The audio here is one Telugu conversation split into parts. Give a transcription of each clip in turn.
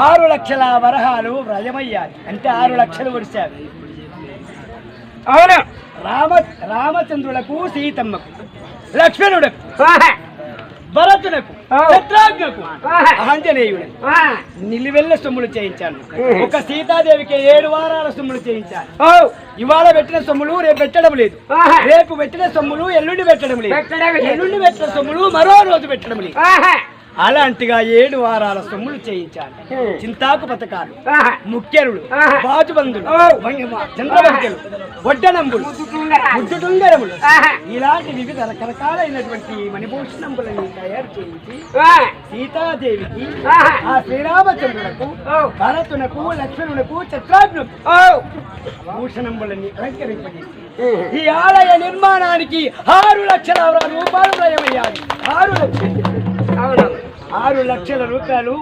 ఆరు లక్షల వరహాలు వ్రజమయ్యాలి అంటే ఆరు లక్షలు ఒడిశారు అవును రామ రామచంద్రులకు సీతమ్మకు లక్ష్మణుడకు భరతునకు శత్రుఘ్నకు ఆంజనేయుడకు ఆ, నిలువెల్ల సొమ్ములు చేయించాను. ఒక సీతాదేవికి ఏడు వారాల సొమ్ములు చేయించాను. ఇవాళ పెట్టిన సొమ్ములు రేపు పెట్టడం లేదు. రేపు పెట్టిన సొమ్ములు ఎల్లుండి పెట్టడం లేదు. ఎల్లుండి పెట్టిన సొమ్ములు మరో రోజు పెట్టడం లేదు. అలాంటిగా ఏడు వారాల సొమ్ములు చేయించాను హ్మ్. చింతాకు పథకాలు ఓ. వంగమ, చంద్రవంకెలు వడ్డనంబులు. ముద్దుటుంగరములు. ఇలాంటి వివిధ రకరకాలైనటువంటి మణిభూషణంబులని తయారు చేయించి సీతాదేవికి. ఆ శ్రీరామచంద్రులకు. భరతునకు లక్ష్మణునకు చక్రాగ్నుకు ఓ, భూషణంబులని అలంకరింపజేసి ఈ ఆలయ నిర్మాణానికి ఆరు లక్షల రూపాయలు వ్యయమయ్యాలి ఆరు లక్షలు ఆరు లక్షల రూపాయలు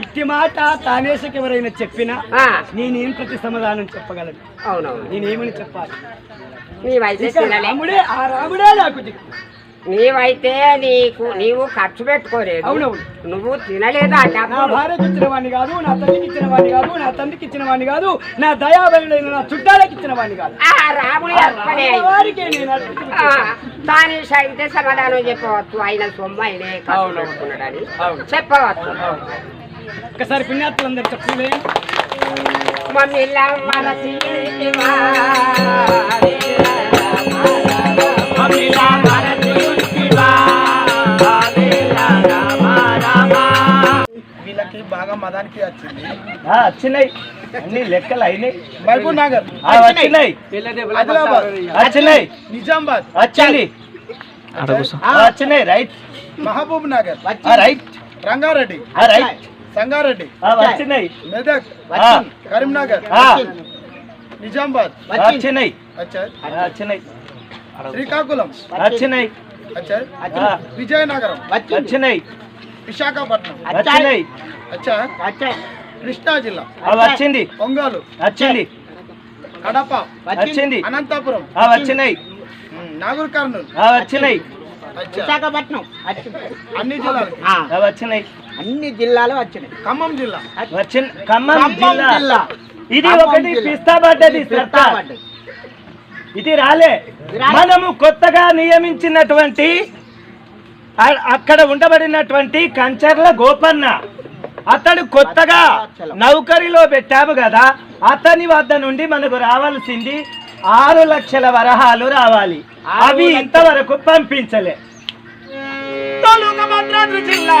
ఇట్టి మాట తానేసకి ఎవరైనా చెప్పినా నేనేం ప్రతి సమాధానం చెప్పగలను? అవునవును. నేనేమని చెప్పాలి? ఆ రాముడే నాకు దిక్కు నీవైతే నీకు నీవు ఖర్చు పెట్టుకోలేదు. నువ్వు తినలేదు నా భార్యకి ఇచ్చిన వాడిని కాదు నా తల్లికి ఇచ్చిన వాడిని కాదు నా తండ్రికి ఇచ్చిన వాడిని కాదు నా దయాబలుడైన నా చుట్టాలకి ఇచ్చిన వాడిని కాదు రాముడి వారికే అయితే సమాధానం చెప్పవచ్చు. ఆయన సొమ్ము ఆయనే ఖర్చు. పెట్టుకున్నాడని. చెప్పవచ్చు. ఒక్కసారి పుణ్యాత్తులందరూ చెప్పలే మమ్మిలా మనసివా బాగా మదానికి వచ్చింది. వచ్చినాయి. అన్ని లెక్కలు అయినాయి. మహబూబ్ నగర్. ఆ, వచ్చినాయి. ఆదిలాబాద్. వచ్చినాయి. నిజామాబాద్. వచ్చింది. ఆ, వచ్చినాయి right Mahabubnagar. Right Rangareddy. ఆ, రైట్ సంగారెడ్డి. ఆ, వచ్చినాయి. మెదక్. కరీంనగర్. నిజామాబాద్. వచ్చినాయి. వచ్చినాయి. శ్రీకాకుళం. వచ్చినాయి. విజయనగరం. వచ్చినాయి. విశాఖపట్నం. వచ్చినాయి. అచ్చా? కృష్ణా జిల్లా. వచ్చింది. ఒంగోలు. వచ్చింది. కడప. వచ్చింది. అనంతపురం. వచ్చినాయి. నాగూర్ కర్నూలు వచ్చినాయి. విశాఖపట్నం. అన్ని జిల్లాలు వచ్చినాయి. అన్ని జిల్లాలు వచ్చినాయి. ఖమ్మం జిల్లా. వచ్చిన ఖమ్మం జిల్లా. ఇది ఒకటి. పిస్తా పడ్డది ఇది రాలే. మనము కొత్తగా నియమించినటువంటి అక్కడ ఉండబడినటువంటి కంచర్ల గోపన్న. అతడు కొత్తగా నౌకరిలో పెట్టాము కదా అతని వద్ద నుండి మనకు రావాల్సింది ఆరు లక్షల వరహాలు రావాలి. అవి ఇంతవరకు పంపించలే. జిల్లా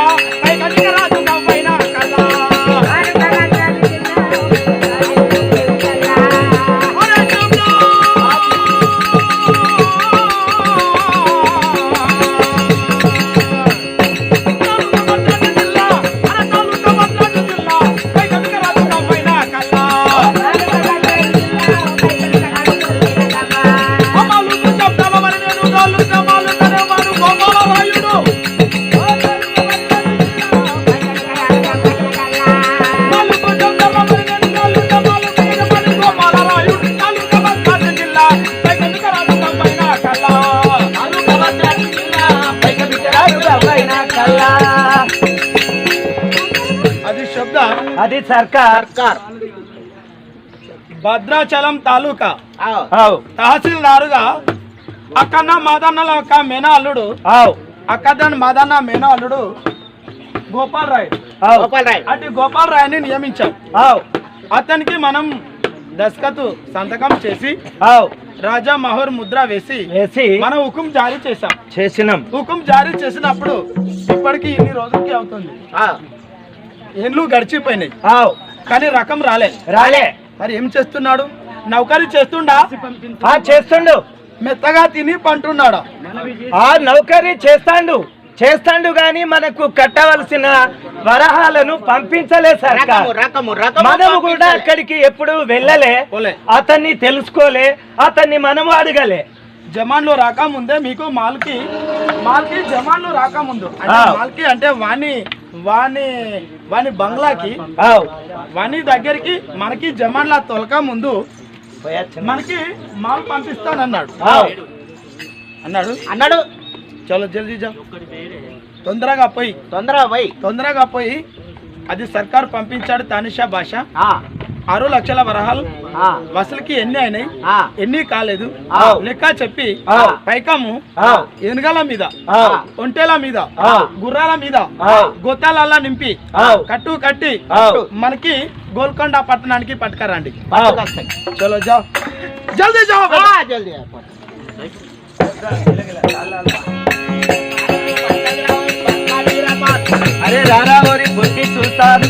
అది సర్కార్. భద్రాచలం తాలూకా. తహసీల్దారుగా అక్కన్న మాదన్నల యొక్క మేన అల్లుడు. ఆవ్. అక్కదన్ మాదన్న మేన అల్లుడు గోపాల్ రాయ్. ఆవ్. అటు గోపాల్ రాయ్ని నియమించాం. ఆవ్. అతనికి మనం దస్కతు సంతకం చేసి రాజా మహోర్ ముద్ర వేసి వేసి మనం హుకుం జారీ చేశాం. చేసినాం. హుకుం జారీ చేసినప్పుడు ఇప్పటికి ఇన్ని రోజులకి అవుతుంది. ఏళ్ళు గడిచిపోయినాయి. ఆవ్. కానీ రకం రాలే. రాలే. మరి ఏం చేస్తున్నాడు? నౌకరీ చేస్తుండా? ఆ చేస్తుండు. మెత్తగా తిని పంటున్నాడా? ఆ నౌకరీ చేస్తాండు. చేస్తాండు గాని మనకు కట్టవలసిన వరహాలను పంపించలే రకము మనము కూడా. అక్కడికి ఎప్పుడు వెళ్ళలే. అతన్ని తెలుసుకోలే. అతన్ని మనము అడగలే. జమాన్లో రాకముందే మీకు మాల్కి మాల్కి జమాన్లో రాకముందు. మాల్కి అంటే వాణి వాణి వాణి బంగ్లాకి. వాణి దగ్గరికి మనకి జమాన్లా తొలక ముందు మనకి మాల్ పంపిస్తానన్నాడు. ఆవ్. అన్నాడు? అన్నాడు. చలో జల్దీ జా. తొందరగా పోయి. తొందరగా పోయి. తొందరగా పోయి అది సర్కార్ పంపించాడు తానిషా భాష. ఆరు లక్షల వరహాలు వసూలుకి ఎన్ని అయినాయి. ఎన్ని కాలేదు. లెక్క చెప్పి. పైకము. ఎనగల మీద. ఒంటెల మీద. గుర్రాల మీద. గొత్తాలల్లా నింపి. కట్టు కట్టి. మనకి గోల్కొండ పట్టణానికి పట్టుకరండి. చలో జా జల్దీ జల్దీ. అరే రారా ఓరి బుద్ధి చూస్తాను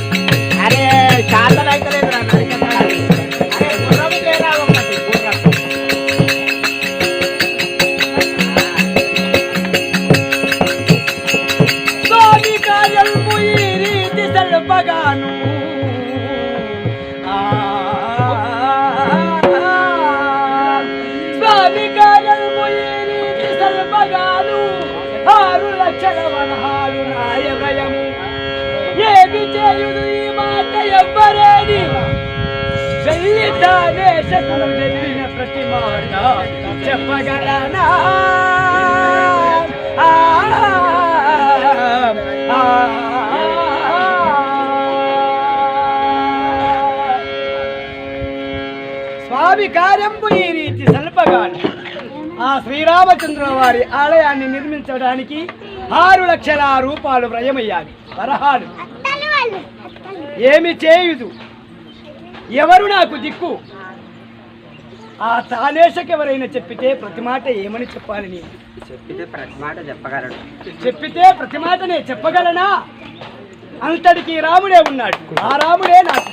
కార్యంపు ఈ రీతి సల్పగాను ఆ శ్రీరామచంద్ర వారి ఆలయాన్ని నిర్మించడానికి ఆరు లక్షల రూపాయలు వ్యయమయ్యాలి. వరహాలు. ఏమి చేయుదు? ఎవరు నాకు దిక్కు? ఆ తానేశకి ఎవరైనా చెప్పితే ప్రతి మాట ఏమని చెప్పాలి నేను చెప్పితే ప్రతి మాట చెప్పగలడు చెప్పితే ప్రతి మాటనే చెప్పగలనా? అంతటికి రాముడే ఉన్నాడు. ఆ రాముడే నాకు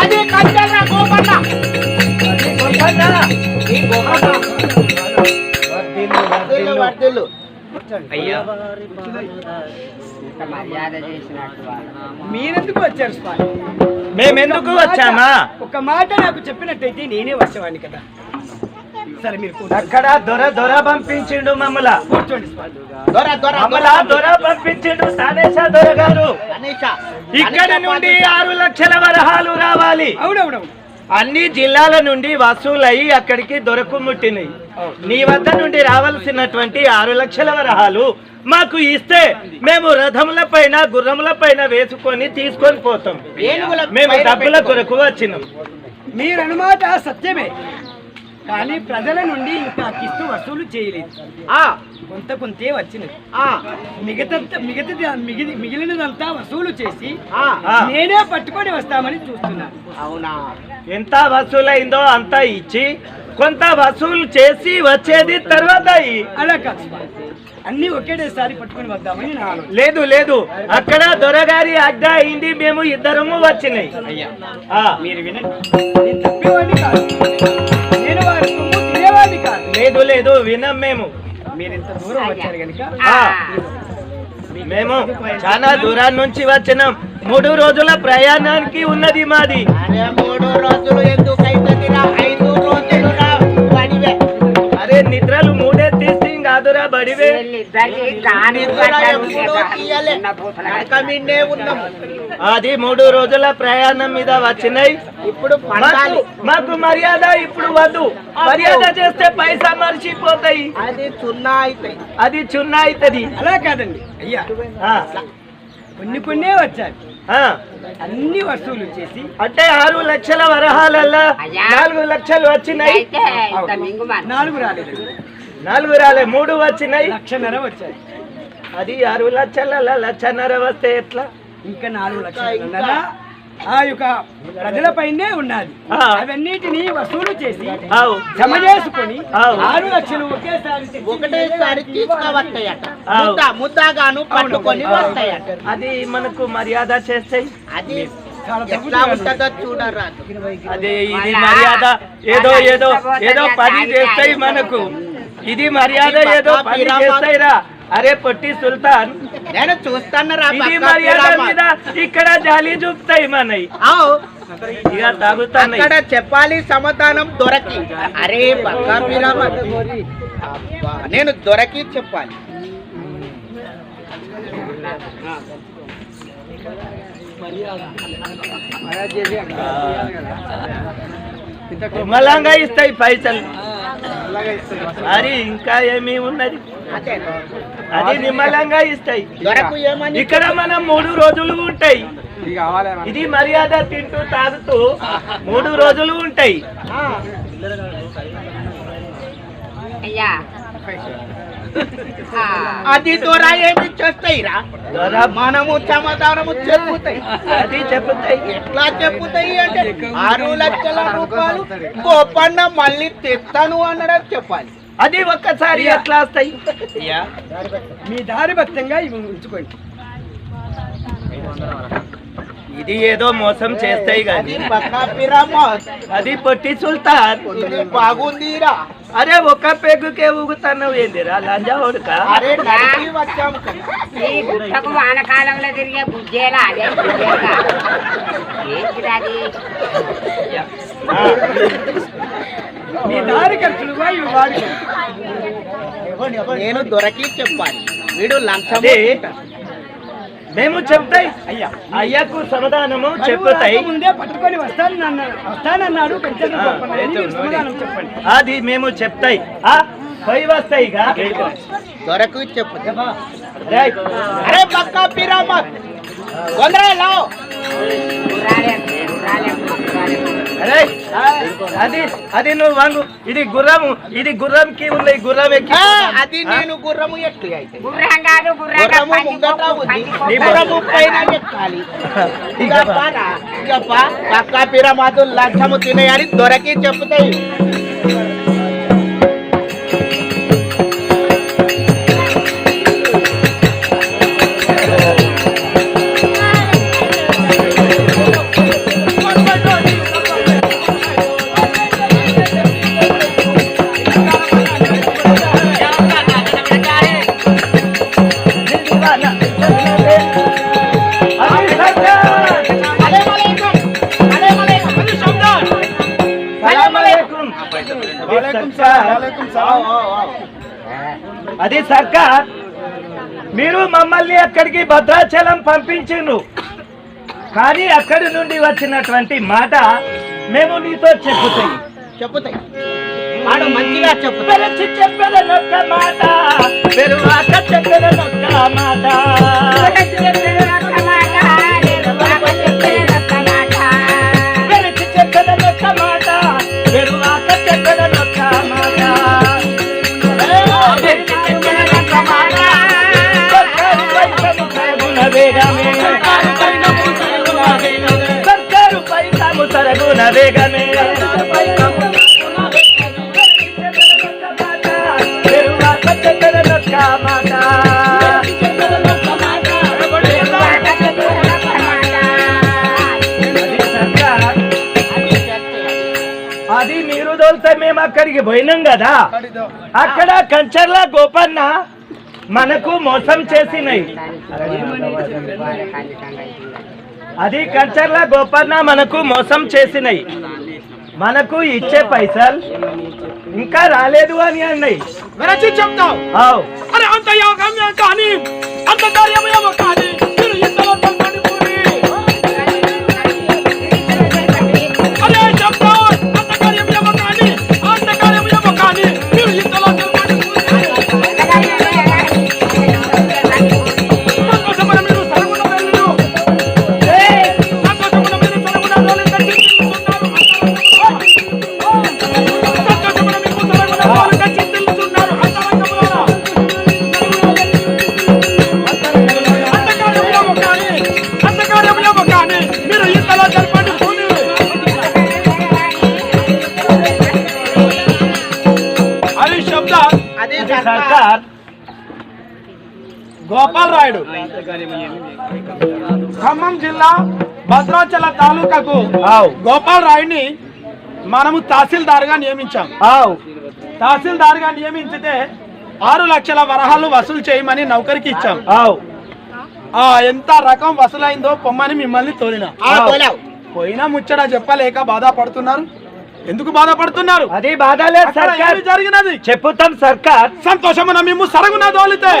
అది గోపన్న. అది? ఈ గోపన్న. అయ్యో మీరెందుకు వచ్చారు స్వామి మేమెందుకు వచ్చామా ఒక మాట నాకు చెప్పినట్టయితే నేనే వచ్చేవాడిని కదా. అక్కడ దొర దొర పంపించిండు మమ్మల కూర్చోండి స్వామి. దొర దొర మమ్మల దొర పంపించిండు తానేశ దొర గారు. గణేష ఇక్కడి నుండి ఆరు లక్షల వరహాలు రావాలి. అవునవునవును. అన్ని జిల్లాల నుండి వసూలై అక్కడికి దొరకు ముట్టినాయి. నీ వద్ద నుండి రావాల్సినటువంటి ఆరు లక్షల వరహాలు మాకు ఇస్తే మేము రథముల పైన గుర్రముల పైన వేసుకొని తీసుకొని పోతాం. మేము డబ్బుల. కొరకు వచ్చినాం. మీరన్నమాట సత్యమే. కానీ ప్రజల నుండి ఇంకా కిస్తు వసూలు చేయలేదు. ఆ, కొంత కొంతే వచ్చినది. ఆ, మిగతా మిగతాది మిగిలి మిగిలినదంతా వసూలు చేసి. నేనే పట్టుకొని వస్తామని చూస్తున్నాను అవునా? ఎంత వసూలైందో అంత ఇచ్చి కొంత వసూలు చేసి వచ్చేది తర్వాత. అలా కాదు. అన్ని ఒకేసారి పట్టుకొని వద్దామని లేదు లేదు. అక్కడ దొరగారి ఆజ్ఞ అయింది మేము ఇద్దరము వచ్చినాయి. అయ్యా. మీరు వినండి. వినం మేము. మీరు ఇంత దూరం వచ్చారు కనుక ఆ, మేము చాలా దూరం నుంచి వచ్చినాం. మూడు రోజుల ప్రయాణానికి ఉన్నది మాది. మూడు రోజులు ఎందుకు అవుతుందిరా ఐదు రోజులు కాదురా బడివే. ఉన్న అది మూడు రోజుల ప్రయాణం మీద వచ్చినాయి ఇప్పుడు మాకు మర్యాద ఇప్పుడు వద్దు. మర్యాద చేస్తే పైసా మర్చిపోతాయి. అది సున్నా అవుతాయి అది చున్నా అవుతుంది అలా కాదండి. అయ్యా కొన్ని కొన్నే వచ్చారు ఆ. అన్ని వసూలు చేసి. అంటే ఆరు లక్షల వరహాలల్లా. నాలుగు లక్షలు వచ్చినాయి అయితే నాలుగు రాలేదు. నాలుగు రాలే మూడు వచ్చినాయి. లక్షన్నర వచ్చాయి. అది ఆరు లక్షల లక్షన్నర వస్తే ఎట్లా? ఇంకా నాలుగు లక్షల. ఆ యొక్క ప్రజలపైనే ఉన్నది. అవన్నిటిని వసూలు చేసి జమ చేసుకొని. ఆరు లక్షలు ఒకేసారి ఒకటేసారి తీసుకువస్తాయట. ముద్దగాను పట్టుకొని వస్తాయట. అది మనకు మర్యాద చేస్తాయి అది చూడరాదు. అదే ఇది మర్యాద. ఏదో ఏదో ఏదో పని చేస్తాయి మనకు. ఇది మర్యాద ఏదో పని చేస్తాయిరా. అరే పొట్టి సుల్తాన్. నేను చూస్తాను ఇది మర్యాద మీద ఇక్కడ జాలి చూపుతాయి మనవి ఇక తాగుతాయి అక్కడ చెప్పాలి సమాధానం దొరకి. అరే బక్కా అబ్బా, నేను దొరకి చెప్పాలి. నిమ్మలంగా ఇస్తాయి పైసలు. మరి ఇంకా ఏమి ఉన్నది? అది నిమ్మలంగా ఇస్తాయి. ఇక్కడ మనం మూడు రోజులు ఉంటాయి. ఇది మర్యాద తింటూ తాగుతూ మూడు రోజులు ఉంటాయి. అయ్యా. అది దొర ఏమి చేస్తాయిరా? దొర మనము సమాధానము చెప్పుతాయి. అది చెప్పుతాయి. ఎట్లా చెప్పుతాయి అంటే ఆరు లక్షల రూపాయలు గోపన్న మళ్ళీ తెస్తాను అనడం చెప్పాలి. అది ఒక్కసారి ఎట్లా వస్తాయి? మీ దారి భక్తంగా ఇవి ఉంచుకోండి. ఇది ఏదో మోసం చేస్తాయి అది కానీ అది పొట్టి సుల్తాన్. బాగుందిరా. అరే ఒక్క పెగ్గుకే ఊగుతున్నావు ఏందిరా? లంజా ఉడక గుట్టకు వానకాలంలో తిరిగే బుజ్జేలా అదే బుజ్జేలా. ఏంటిది అది? మీ దారి ఖర్చులుగా ఇవి వాడి. నేను దొరకి చెప్పాలి. వీడు లంచం మేము చెప్తాయి. అయ్యా అయ్యకు సమాధానము చెప్పుతాయి ముందే పట్టుకొని వస్తాను వస్తానన్నాడు. అది మేము చెప్తాయి. ఆ పై వస్తాయి దొరకు చెప్పు. పక్కా పిరామత్ అరే అది అది నువ్వు వాంగు. ఇది గుర్రము ఇది గుర్రంకి ఉన్నాయి గుర్రం ఎక్కి అది నేను గుర్రము ఎట్లు అయితే. గుర్రం కాదు గుర్రం గుర్రము ముంగట కొక్కు, ఉంది పంది కొక్కు. గుర్రము పైన ఎక్కాలి. ఇక పారా, ఇక పా, పక్కా పిరామతు లంచము తినేయని దొరకి చెప్తాయి అది సర్కార్. మీరు మమ్మల్ని అక్కడికి భద్రాచలం పంపించిండ్రు. కానీ అక్కడి నుండి వచ్చినటువంటి మాట మేము నీతో చెప్పుతాయి చెప్పుతాయి వాడు మంచిగా పెరచి చెప్పదనొక్క మాట పెరువాక చెప్పదనొక్క మాట. పెరచి చెప్పదనొక్క మాట పెరువాక చెప్పదనొక్క మాట. సర్కారు పైసలు తరగున వేగమే. పోయినాం కదా. అక్కడ కంచర్ల గోపన్న మనకు మోసం చేసినాయి అది కంచర్ల గోపన్న మనకు మోసం చేసినాయి మనకు ఇచ్చే పైసలు ఇంకా రాలేదు అని అన్నాయి చెప్తావు అంత యోగమ్యం కానీ అంత ధైర్యమేమో కానీ గోపాల్ రాయుడు. ఖమ్మం జిల్లా భద్రాచల తాలూకాకు ఆవ్. గోపాల్ రాయుడిని మనము తహసీల్దార్గా నియమించాం. ఆవ్. తహసీల్దార్గా నియమించితే ఆరు లక్షల వరహాలు వసూలు చేయమని నౌకరికి ఇచ్చాం. ఆవ్. ఆ ఎంత రకం వసూలైందో పొమ్మని మిమ్మల్ని తోలిన. పోయినా ముచ్చట చెప్పలేక బాధపడుతున్నారు. ఎందుకు బాధపడుతున్నారు? అది బాధ లేదు జరిగినది? చెప్పుతాం సర్కార్. సంతోషమున మేము సరగున దోలితే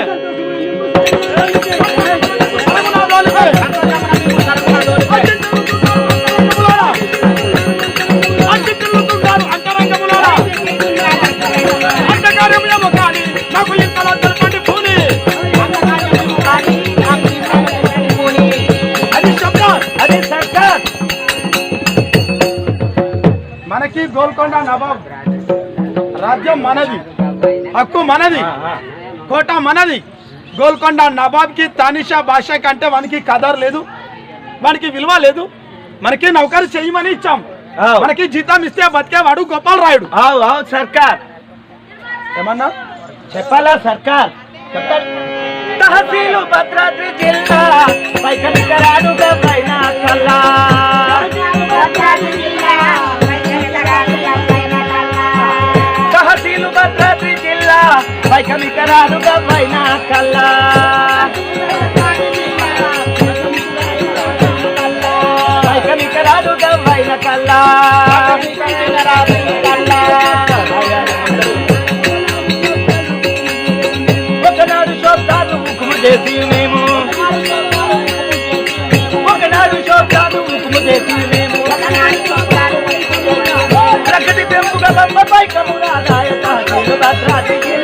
మనకి గోల్కొండ నవాబ్. రాజ్యం మనది హక్కు మనది కోట మనది. గోల్కొండ నవాబ్కి తానిషా భాష కంటే వానికి కదర్ లేదు. వానికి విలువ లేదు. మనకి నౌకరు చేయమని ఇచ్చాం. మనకి జీతం ఇస్తే బతికేవాడు గోపాల్ రాయుడు సర్కార్. ఏమన్నా? చెప్పాలా సర్కార్? తహసీలు భద్రాద్రి జిల్లా పైకనికరాడుగా పైన కల్లా. పైకనికరాడుగా పైన కల్లా. పైకనికరాడుగా పైన కల్లా. ఒకనాడు శబ్దాలు ముఖము చేసి మేము. ఒకనాడు శబ్దాలు ముఖము చేసి మేము. ప్రకటి పెంపుగా బొమ్మ పైకము రాదాయ భద్రాది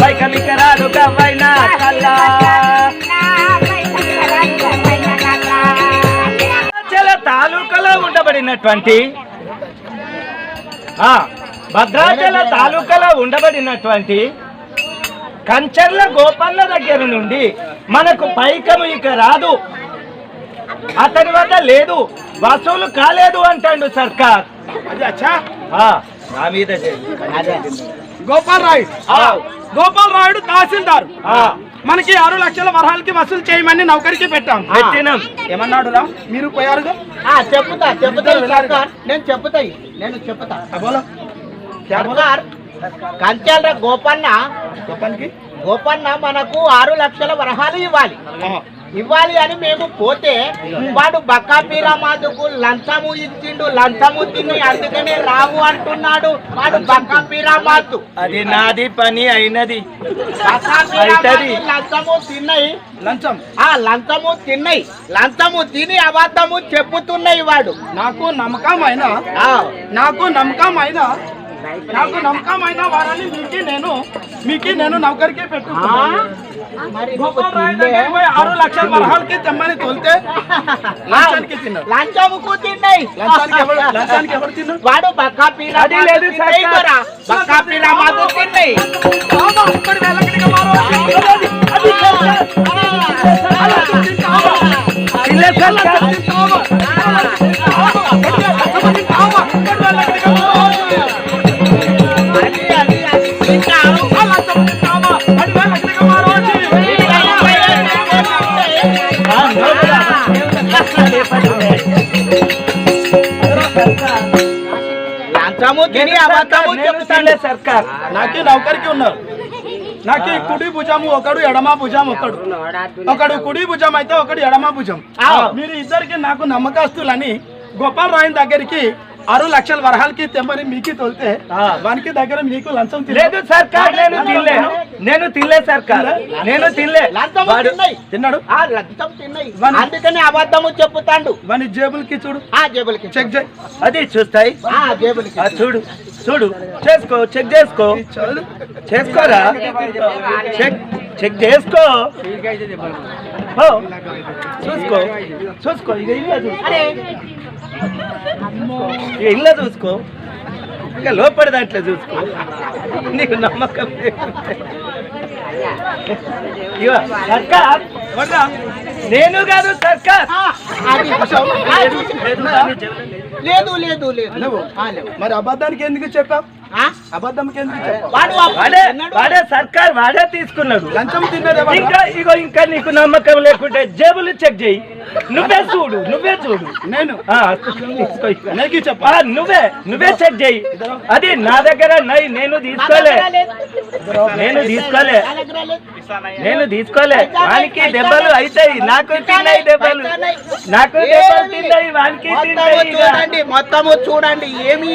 పైకమికరాలు గవ్వైన కల్లా. తాలూకాలో ఉండబడినటువంటి ఆ, భద్రాచల తాలూకాలో ఉండబడినటువంటి కంచర్ల గోపన్న దగ్గర నుండి మనకు పైకము ఇక రాదు. అతని వద్ద లేదు వసూలు కాలేదు అంటాడు సర్కార్. అది అచ్చా? ఆ, నా మీద. గోపాల్ రాయుడు గోపాల్ రాయుడు తహసీల్దార్. మనకి ఆరు లక్షల వరహాలకి వసూలు చేయమని నౌకరికి పెట్టాం. పెట్టినాం. ఏమన్నాడు మీరు పోయారుగా? చెప్పుతా చెప్పుతా సర్కార్ నేను చెప్పుతాయి నేను సర్కార్ కంచాల గోపన్న. గోపన్న మనకు ఆరు లక్షల వరహాలు ఇవ్వాలి. ఇవ్వాలి అని మేము పోతే వాడు బక్కా పీరామాదుకు లంచము ఇచ్చిండు లంచము తిని అందుకనే రావు అంటున్నాడు. వాడు బక్కా పీరామాదు అది నాది పని అయినది. లంచము తిన్నాయి లంచం. ఆ లంచము తిన్నాయి లంచము తిని అబద్ధము చెప్పుతున్నాయి వాడు. నాకు నమ్మకం అయినా ఆ, నాకు నమ్మకం అయినా నాకు నమ్మకం అయినా వారని మీకు నేను మీకు నేను నౌకరికి ఆ? పెట్టుకున్నాను మరి నువ్వు గోపాల్ రాయుడు తిండే? దగ్గరికి పోయి ఆరు లక్షల వరహాలకి తెమ్మని తోలితే లంచానికి తిన్నాడు లంచముకు తిన్నాయి లంచానికి ఎవరు లంచానికి ఎవరు తిన్నాడు వాడు బక్కా పీరా అది లేదు తిన్నాయి సర్కార్. దొరా. బక్కా పీరా మాకు తిన్నాయి బాబా, నేను అబద్ధము సర్కార్, నాకు నౌకరికి ఉన్నారు. నాకు కుడి భుజం ఒకడు ఎడమ భుజం ఒకడు. ఒకడు కుడి భుజం అయితే ఒకడు ఎడమ భుజం. మీరు ఇద్దరికి నాకు నమ్మకస్తులని గోపాల్ రాయన్ దగ్గరికి ఆరు లక్షల వరహాలకి తెమ్మని మీకు తోలితే. వానికి దగ్గర మీకు లంచం. లేదు సర్కార్ నేను తినలే నేను తినలే సర్కార్ నేను తినలే. తిన్నాడు? అందుకని అబద్ధము చెప్పుతాడు. వాని జేబులకి చూడు. ఆ జేబులకి చెక్ చేయి. అది చూస్తాయి. ఆ జేబులకి ఆ, చూడు. చూడు. చేసుకో చెక్ చేసుకో. చేసుకోరా? చెక్ చెక్ చేసుకో. చూసుకో. చూసుకో. ఇక ఇల్లు చూసుకో. ఇక ఇల్లు చూసుకో. ఇంకా లోపడి దాంట్లో చూసుకో. నీకు నమ్మకం సర్కార్. నేను కాదు సర్కార్? లేదు లేదు లేదు. మరి అబద్ధానికి ఎందుకు చెప్పావు? వాడు సర్కార్ వాడే తీసుకున్నాడు? ఇంకా ఇగో ఇంకా నీకు నమ్మకం లేకుంటే జేబులు చెక్ చేయి. నువ్వే చూడు నువ్వే చూడు. నేను? నువ్వే నువ్వే చెక్ చేయి. అది నా దగ్గర నై నేను తీసుకోలే. నేను తీసుకోలే. నేను తీసుకోలే. వానికి దెబ్బలు అవుతాయి నాకు తిన్నాయి దెబ్బలు. నాకు దెబ్బలు తిన్నాయి. వానికి తిన్నాయి. మొత్తము చూడండి. ఏమీ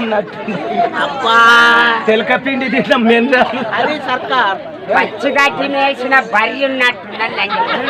ఉన్నట్టుంది. అబ్బా. తెలక పిండి తిన్నాం మేము. అది సర్కార్. పచ్చిగడ్డి మేసిన బరి ఉన్నట్టున్న లంచం